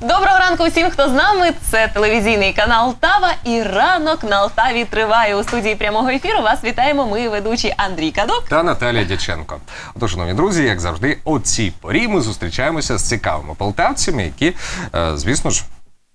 Доброго ранку усім, хто з нами. Це телевізійний канал Тава і ранок на Алтаві триває у студії прямого ефіру. Вас вітаємо. Ми ведучі Андрій Кадок. та Наталія Дяченко. Отож, шановні друзі, як завжди, о цій порі ми зустрічаємося з цікавими полтавцями, які, е, звісно ж.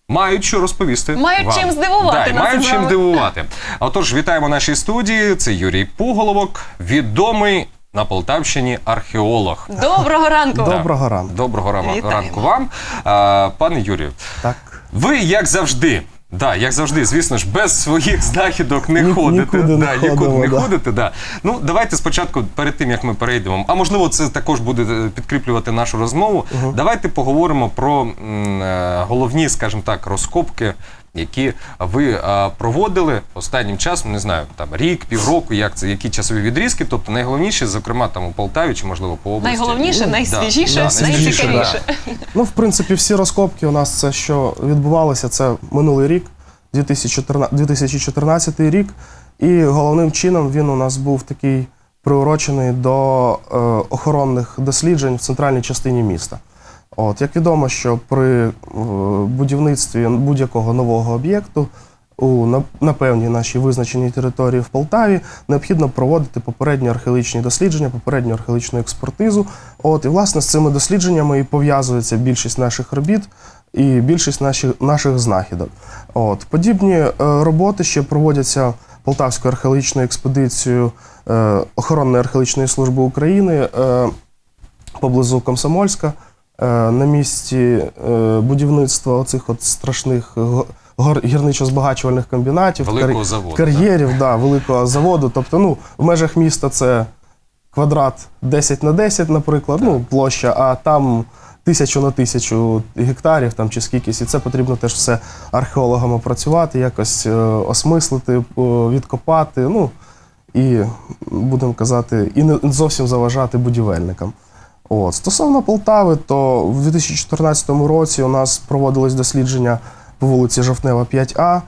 Мають що розповісти. Мають вам. чим здивувати Да, нас мають чим вами. здивувати. Отож, вітаємо нашій студії. Це Юрій Пуголовок, відомий на Полтавщині археолог. Доброго ранку. Доброго ранку. Доброго рама- Вітаємо. ранку вам. А, пане Юрію, Так. ви як завжди. Да, як завжди, звісно ж, без своїх знахідок не Ні- ходите. нікуди не да, нікуди ходимо, не да. ходите. Да. Ну, давайте спочатку, перед тим як ми перейдемо, а можливо, це також буде е, підкріплювати нашу розмову. Давайте поговоримо про м, е, головні, скажімо так, розкопки, які ви е, проводили останнім часом, не знаю, там рік, півроку, як це, які часові відрізки. Тобто найголовніше, зокрема, там у Полтаві чи можливо по області. Найголовніше, Ну, найсвіжіше, найцікавіше. Ну, в принципі, всі розкопки у нас це що відбувалося, це минулий рік, 2014, 2014 рік. І головним чином він у нас був такий приурочений до е, охоронних досліджень в центральній частині міста. От, як відомо, що при е, будівництві будь-якого нового об'єкту у на, на певній нашій визначеній території в Полтаві необхідно проводити попередні археологічні дослідження, попередню археологічну експертизу. От, і власне з цими дослідженнями і пов'язується більшість наших робіт і більшість наших, наших знахідок. От, подібні е, роботи ще проводяться Полтавською археологічною експедицією е, охоронної археологічної служби України. Е, поблизу Комсомольська на місці е, будівництва оцих от страшних гірничо-збагачувальних комбінатів, Великого заводу, кар'єрів, да, великого заводу. Тобто, ну, в межах міста це квадрат 10 на 10, наприклад, ну, площа, а там тисячу на тисячу гектарів там, чи скількись. І це потрібно теж все археологам опрацювати, якось е, осмислити, е, відкопати. Ну, і будемо казати, і не зовсім заважати будівельникам. От. Стосовно Полтави, то в 2014 році у нас проводилось дослідження по вулиці Жовтнева 5А.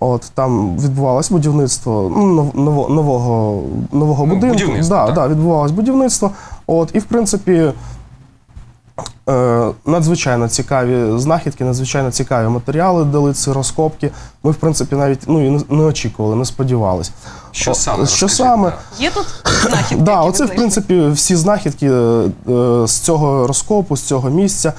От там відбувалось будівництво ну, нов- нового, нового Ну, будинку. будівництво, да, так. да, відбувалось будівництво. От, і в принципі, надзвичайно цікаві знахідки, надзвичайно цікаві матеріали дали ці розкопки. Ми, в принципі, навіть ну, і не, не очікували, не сподівалися. Що саме? Що розкажіть, саме? да. Є тут знахідки. Да, оце, в принципі, всі знахідки е, е, з цього розкопу, з цього місця.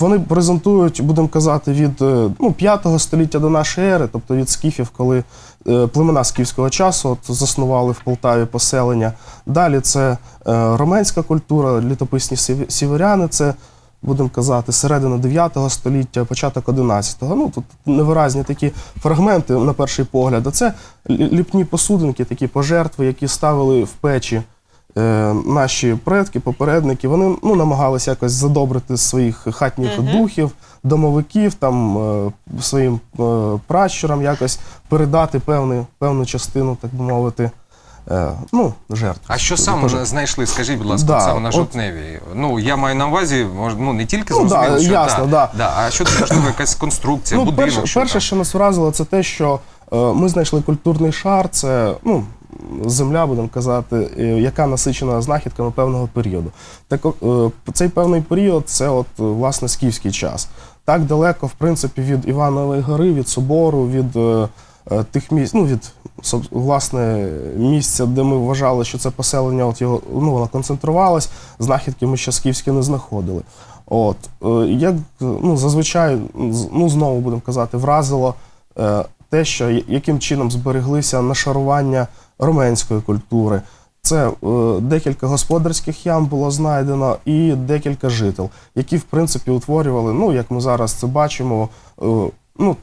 Вони презентують, будемо казати, від е, ну, 5 століття до нашої ери, тобто від скіфів, коли е, племена скіфського часу от, заснували в Полтаві поселення. Далі це е, романська культура, літописні сіверяни, це, будемо казати, середина 9 століття, початок 11-го. Ну, тут невиразні такі фрагменти на перший погляд. А це ліпні посудинки, такі пожертви, які ставили в печі е, наші предки, попередники, вони ну, намагалися якось задобрити своїх хатніх духів, домовиків, там, е, своїм е, пращурам якось передати певну, певну частину, так би мовити, е, ну, жертв. А що саме Пожертв. знайшли? Скажіть, будь ласка, Да, саме на от-. Ну я маю на увазі, мож- ну не тільки Ну, зрозуміло, да, що ясно, да, да. а що це можливо якась конструкція, Ну, будинок. перше, що перше, там? що нас вразило, це те, що е, ми знайшли культурний шар, це ну, земля, будемо казати, е, яка насичена знахідками певного періоду. Так, е, цей певний період це от, е, власне скіфський час. Так далеко, в принципі, від Іванової гори, від собору, від тих місць, ну, від власне місця, де ми вважали, що це поселення, от його ну, воно концентрувалось, знахідки ми ще скіфські не знаходили. От, як ну, зазвичай, ну, знову будемо казати, вразило те, що яким чином збереглися нашарування роменської культури. Це е, декілька господарських ям було знайдено і декілька жител, які, в принципі, утворювали, ну, як ми зараз це бачимо, е, ну,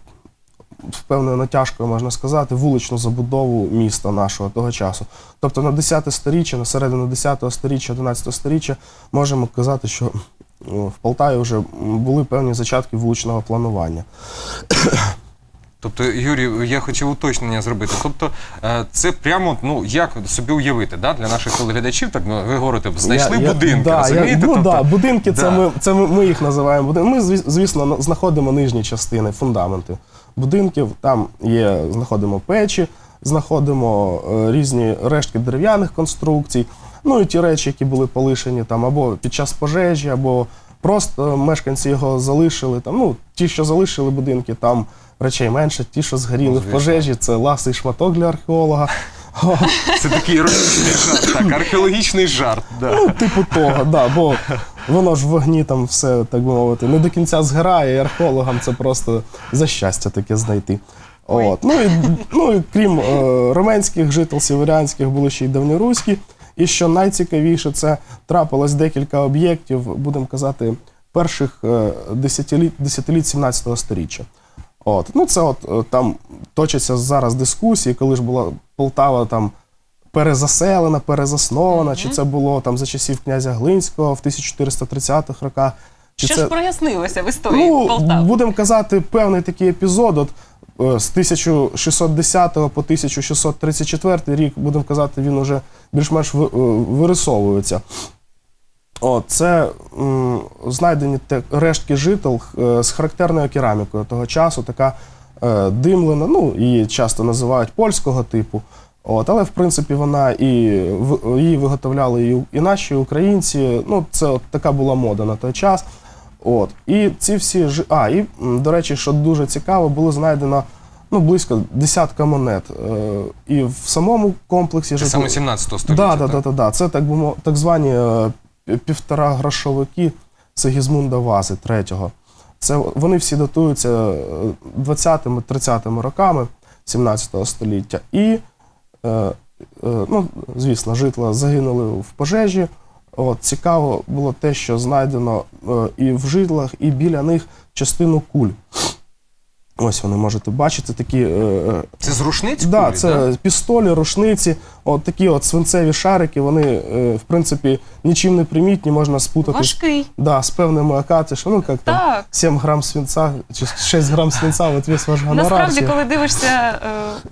з певною натяжкою можна сказати, вуличну забудову міста нашого того часу. Тобто на 10 сторіччя, на середину 10 сторіччя, 11 сторіччя можемо казати, що о, в Полтаві вже були певні зачатки вуличного планування. Тобто, Юрій, я хотів уточнення зробити. Тобто, е, це прямо, ну як собі уявити, да, для наших телеглядачів, так ну, ви говорите, знайшли Я- будинки, да, розумієте? Я, ну тобто, да, будинки, це, ми, це ми, ми їх називаємо. Ми, звісно, знаходимо нижні частини, фундаменти будинків. Там є, знаходимо печі, знаходимо е, різні рештки дерев'яних конструкцій. Ну і ті речі, які були полишені там або під час пожежі, або просто мешканці його залишили там. Ну, ті, що залишили будинки, там речей менше, ті, що згоріли Ну, в пожежі, це ласий шматок для археолога. Це такий іронічний жарт, так, археологічний жарт. Да. Ну, типу того, да, бо воно ж в вогні там все, так би мовити, не до кінця згорає, і археологам це просто за щастя таке знайти. От. Ну, і, ну і крім е, руменських жител сіверянських, були ще й давньоруські. І що найцікавіше, це трапилось декілька об'єктів, будемо казати, перших десятиліть, десятиліть 17 століття. От. Ну, це от е, там точаться зараз дискусії, коли ж була Полтава там перезаселена, перезаснована, чи це було там за часів князя Глинського в 1430-х роках. Чи Що це... ж прояснилося в історії Ну, Полтави? будемо казати, певний такий епізод. От, з 1610 по 1634 рік, будемо казати, він уже більш-менш е, вирисовується. О, це м, знайдені те, рештки жител е, з характерною керамікою того часу, така е, димлена, ну, її часто називають польського типу. От, але в принципі вона і в- її виготовляли і, і наші українці. Ну, це от така була мода на той час. От. І ці всі жи- А, і, до речі, що дуже цікаво, було знайдено ну, близько десятка монет. Е, і в самому комплексі Це жител- саме 17 століття. Да, да, так? да, да, да. Це так, би мов- так звані е, пі- півтора грошовики Сигізмунда Вази третього. Це вони всі датуються е, 20-30 роками 17 століття. І, е, е, ну, звісно, житла загинули в пожежі. От, цікаво було те, що знайдено е, і в житлах, і біля них частину куль. Ось вони можете бачити такі е, е, Це з рушниць? Да, кулі, це пістолі, рушниці, от такі от свинцеві шарики, вони, е, в принципі, нічим не примітні, можна спутати Важкий. да, з певними акатишами, ну як там Так. 7 грам свинця чи 6 грам свинця, от весь ваш гонорар. Насправді, коли дивишся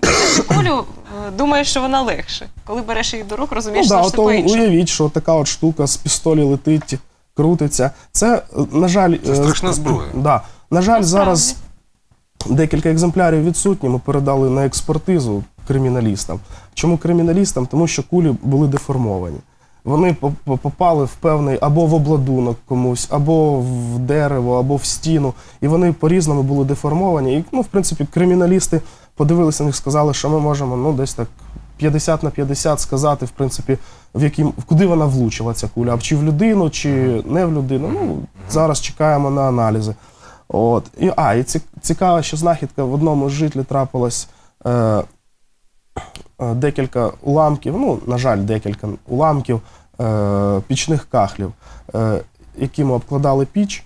е, цю кулю, е, думаєш, що вона легше. Коли береш її до рук, ну, розумієш, да, що все по-іншому. уявіть, що така от штука з пістолі летить, крутиться. Це, е, на жаль, Це е, страшна зброя. Да. На жаль, зараз декілька екземплярів відсутні. Ми передали на експертизу криміналістам. Чому криміналістам? Тому що кулі були деформовані. Вони по- по- попали в певний або в обладунок комусь, або в дерево, або в стіну. І вони по-різному були деформовані. І, ну, в принципі, криміналісти подивилися на них, сказали, що ми можемо ну, десь так 50 на 50 сказати, в принципі, в яким, куди вона влучила ця куля, а чи в людину, чи не в людину. Ну, зараз чекаємо на аналізи. От. І, а, і ці- цікаво, що знахідка в одному з житлі трапилась е, е, декілька уламків, ну, на жаль, декілька уламків е, пічних кахлів, е, якими обкладали піч.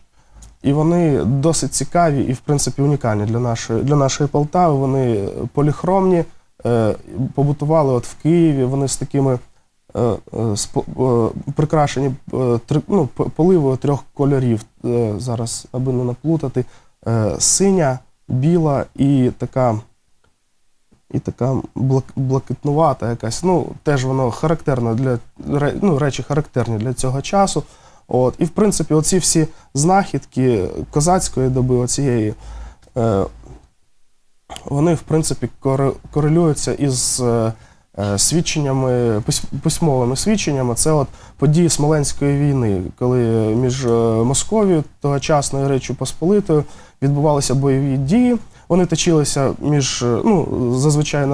І вони досить цікаві і, в принципі, унікальні для нашої, для нашої Полтави. Вони поліхромні, е, побутували от в Києві, вони з такими прикрашені е, ну, поливою трьох кольорів. Е, Зараз, аби не наплутати, е, синя, біла і така. І така блакитнувата якась. Ну, теж воно характерно для ну, речі характерні для цього часу. От. І в принципі, оці всі знахідки козацької доби, оцієї, е, вони, в принципі, корелюються із е, е, свідченнями, пис- письмовими свідченнями. Це от події Смоленської війни, коли між е, Московією, тогочасною Речі Посполитою, відбувалися бойові дії. Вони точилися між, е, ну, зазвичай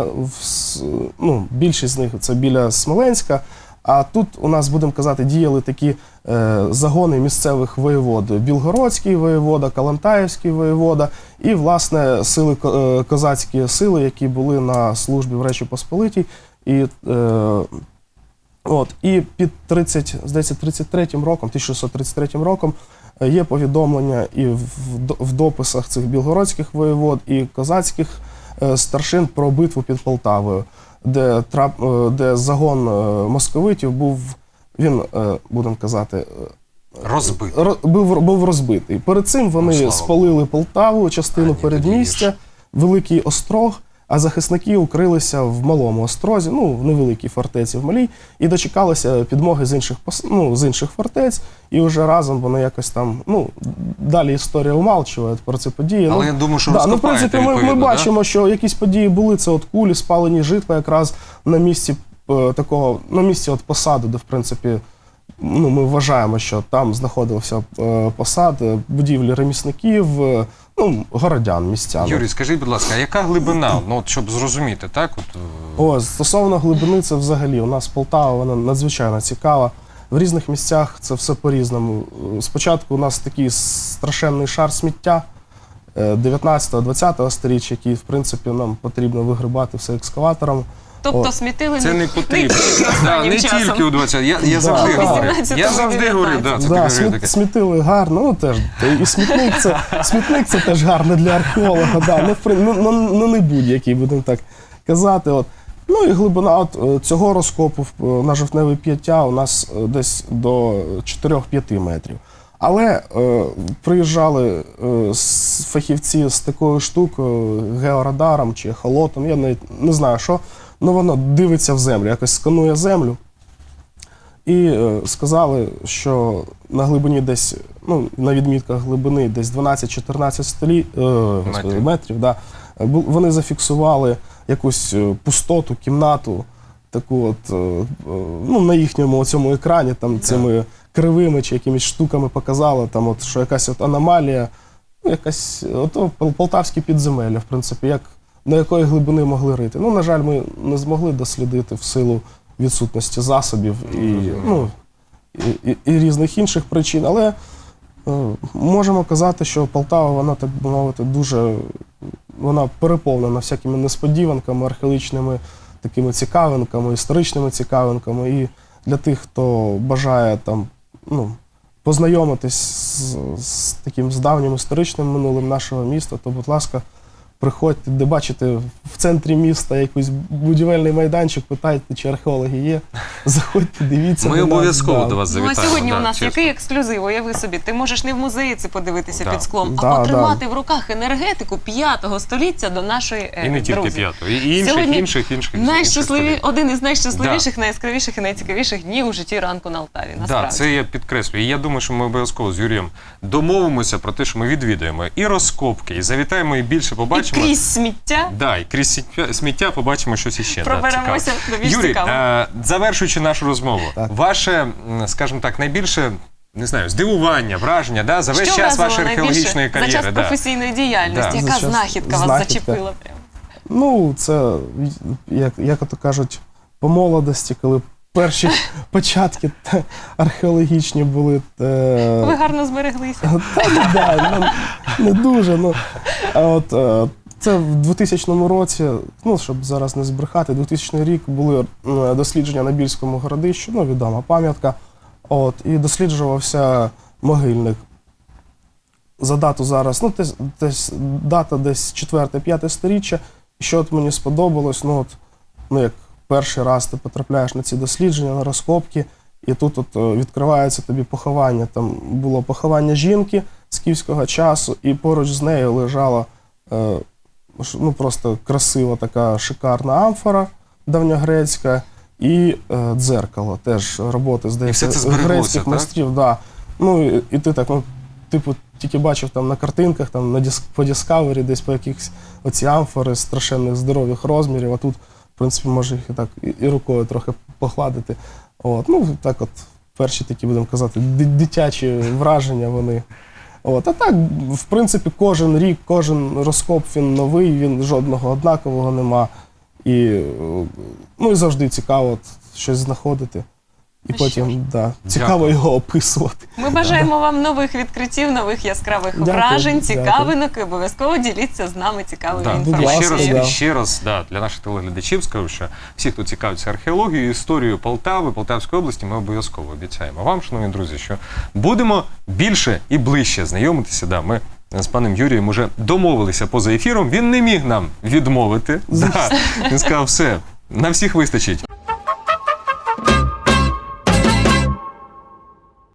ну, більшість з них це біля Смоленська. А тут у нас, будемо казати, діяли такі е, загони місцевих воєвод: Білгородський воєвода, Калантаївський воєвода і, власне, сили е, козацькі сили, які були на службі в Речі Посполитій. І, е, от, і під 30, здається, 33 роком, 1633 роком е, є повідомлення і в, в дописах цих білгородських воєвод і козацьких е, старшин про битву під Полтавою, де, трап, е, де загон е, московитів був, він, е, будемо казати, розбитий. Розбит. був, був розбитий. Перед цим вони ну, спалили Полтаву, частину передмістя. Великий Острог. А захисники укрилися в малому острозі, ну в невеликій фортеці в малій, і дочекалися підмоги з інших ну, з інших фортець, і вже разом вони якось там. Ну далі історія умалчує про ці події. Але ну, я думаю, що да, ну, в принципі, ми, ми відповідно, да? бачимо, що якісь події були. Це от кулі, спалені житла, якраз на місці е, такого, на місці от посади, де в принципі ну, ми вважаємо, що там знаходився е, посад е, будівлі ремісників, е, ну, городян, містян. Юрій, скажіть, будь ласка, а яка глибина? Ну, от, щоб зрозуміти, так? От, е, О, стосовно глибини, це взагалі у нас Полтава, вона надзвичайно цікава. В різних місцях це все по-різному. Е, Спочатку у нас такий страшенний шар сміття 19-20 сторіччя, який, в принципі, нам потрібно вигрибати все екскаватором. Тобто О, смітили Це не потрібно. тільки Да, не тільки у 20 Я, я Да, завжди да. говорю. 18-му, Я завжди говорю, да, це да, таке, сміт, таке. смітили гарно, ну теж і смітник це смітник це теж гарно для археолога. Да. Ну, в ну, ну, ну не будь-який, будемо так казати. От. Ну і глибина от, е, цього розкопу е, на жовтневе п'яття у нас е, десь до 4-5 метрів. Але е, приїжджали е, с- фахівці з такою штукою, георадаром чи холотом, я навіть не знаю що, ну воно дивиться в землю, якось сканує землю. І е, сказали, що на глибині десь, ну, на відмітках глибини десь 12-14 столі, е, Метрів. метрів, да, е, бу- вони зафіксували якусь е, пустоту, кімнату, таку от, е, е, ну, на їхньому цьому екрані, там цими кривими чи якимись штуками показали, там, от, що якась от аномалія, ну, якась ото пол- полтавські підземелля, в принципі, як, на якої глибини могли рити. Ну, на жаль, ми не змогли дослідити в силу відсутності засобів і, ну, і, і, і різних інших причин, але е, можемо казати, що Полтава, вона, так би мовити, дуже вона переповнена всякими несподіванками, археологічними такими цікавинками, історичними цікавинками. І для тих, хто бажає там, ну, познайомитись з, з таким з давнім історичним минулим нашого міста, то, будь ласка, приходьте, де бачите в центрі міста якийсь будівельний майданчик, питайте, чи археологи є. Заходьте, дивіться. Ми нас, обов'язково да. до вас Ну, а сьогодні да, у нас чесно. який ексклюзив? Уяви собі, ти можеш не в музеї це подивитися Да. під склом, Да, а да. в руках енергетику п'ятого століття до нашої е, І не тільки п'ятого, і інших, Сьогодні інших, інших. інших Найщасливі, століть. один із найщасливіших, найяскравіших і найцікавіших днів у житті ранку на Алтаві. Да, це я підкреслюю. І я думаю, що ми обов'язково з Юрієм домовимося про те, що ми відвідаємо і розкопки, і завітаємо, і більше І побачимо. крізь сміття. Да, і крізь сміття, сміття побачимо щось іще. да, Проберемося цікаве. до більш Юрій, цікавого. е, завершуючи нашу розмову, Так. ваше, м, скажімо так, найбільше. Не знаю, здивування, враження, да, за весь Що час вразило вашої найбільше археологічної кар'єри. за час да. професійної діяльності? Да. Яка За час знахідка вас знахідка. зачепила? Ну, це, як, як ото кажуть, по молодості, коли перші початки археологічні були. е, Ви гарно збереглися. Та, ну, да, ну, не дуже. Ну, а от, е, це в 2000 році, ну, щоб зараз не збрехати, 2000 рік були е, дослідження на Більському городищі, ну, відома пам'ятка. От, і досліджувався могильник. За дату зараз, ну, десь, десь, дата десь 4-5 сторіччя. І що от мені сподобалось, ну, от, ну, як перший раз ти потрапляєш на ці дослідження, на розкопки, і тут от, е, відкривається тобі поховання. Там було поховання жінки з київського часу, і поруч з нею лежала е, ну, просто красива така шикарна амфора давньогрецька і е, дзеркало. Теж роботи, здається, грецьких майстрів. Да. Ну, і, і ти так, ну, типу, тільки бачив там на картинках, там на диск, по Discovery, десь по якихось оці амфори страшенних здорових розмірів, а тут, в принципі, може їх і так і, рукою трохи погладити. От, ну, так от, перші такі, будемо казати, дитячі враження вони. От, а так, в принципі, кожен рік, кожен розкоп він новий, він жодного однакового нема. І, ну, і завжди цікаво от, щось знаходити. І Ну що ж. потім да, цікаво Дякую. його описувати. Ми бажаємо вам нових відкриттів, нових яскравих Дякую, вражень, дякую. цікавинок і обов'язково діліться з нами цікавою Да. Будь І ласка, ще раз, інформацією. да. і ще раз да, для наших телеглядачів скажу, що всі, хто цікавиться археологією, історією Полтави, Полтавської області, ми обов'язково обіцяємо вам, шановні друзі, що будемо більше і ближче знайомитися. Да, ми з паном Юрієм уже домовилися поза ефіром. Він не міг нам відмовити. Да. Він сказав, все, на всіх вистачить.